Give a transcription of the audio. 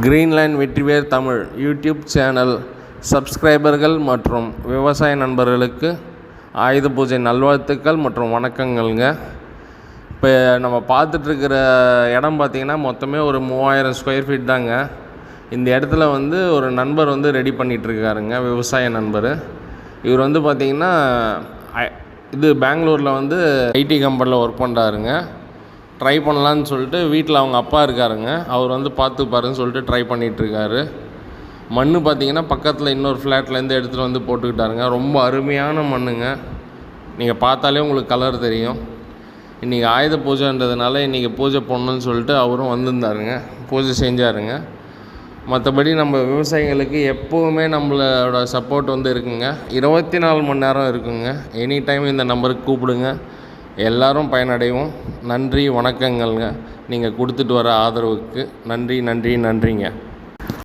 Greenland Vetriver Tamil YouTube channel சப்ஸ்கிரைபர்கள் மற்றும் விவசாய நண்பர்களுக்கு ஆயுத பூஜை நல்வாழ்த்துக்கள் மற்றும் வணக்கங்கள்ங்க. இப்போ நம்ம பார்த்துட்ருக்கிற இடம் பார்த்திங்கன்னா மொத்தமே ஒரு மூவாயிரம் ஸ்கொயர் ஃபீட் தாங்க. இந்த இடத்துல வந்து ஒரு நண்பர் வந்து ரெடி பண்ணிகிட்ருக்காருங்க விவசாய நண்பர். இவர் வந்து பார்த்திங்கன்னா இது பெங்களூரில் வந்து ஐடி கம்பெனியில் ஒர்க் பண்ணுறாருங்க ட்ரை பண்ணலான்னு சொல்லிட்டு வீட்டில் அவங்க அப்பா இருக்காருங்க. அவர் வந்து பார்த்துப்பாருன்னு சொல்லிட்டு ட்ரை பண்ணிகிட்ருக்காரு மண் பார்த்தீங்கன்னா பக்கத்தில் இன்னொரு ஃப்ளாட்லேருந்து எடுத்துகிட்டு வந்து போட்டுக்கிட்டாருங்க. ரொம்ப அருமையான மண்ணுங்க. நீங்கள் பார்த்தாலே உங்களுக்கு கலர் தெரியும். இன்றைக்கி ஆயுத பூஜைன்றதுனால இன்றைக்கி பூஜை பண்ணணும்னு சொல்லிட்டு அவரும் வந்திருந்தாருங்க. பூஜை செஞ்சாருங்க. மற்றபடி நம்ம விவசாயிகளுக்கு எப்போவுமே நம்மளோட சப்போர்ட் வந்து இருக்குங்க. இருபத்தி நாலு மணி நேரம் இருக்குங்க. எனி டைம் இந்த நம்பருக்கு கூப்பிடுங்க. எல்லாரும் பயனடைவோம். நன்றி வணக்கங்கள்ங்க. நீங்கள் கொடுத்துட்டு வர ஆதரவுக்கு நன்றி நன்றி நன்றிங்க.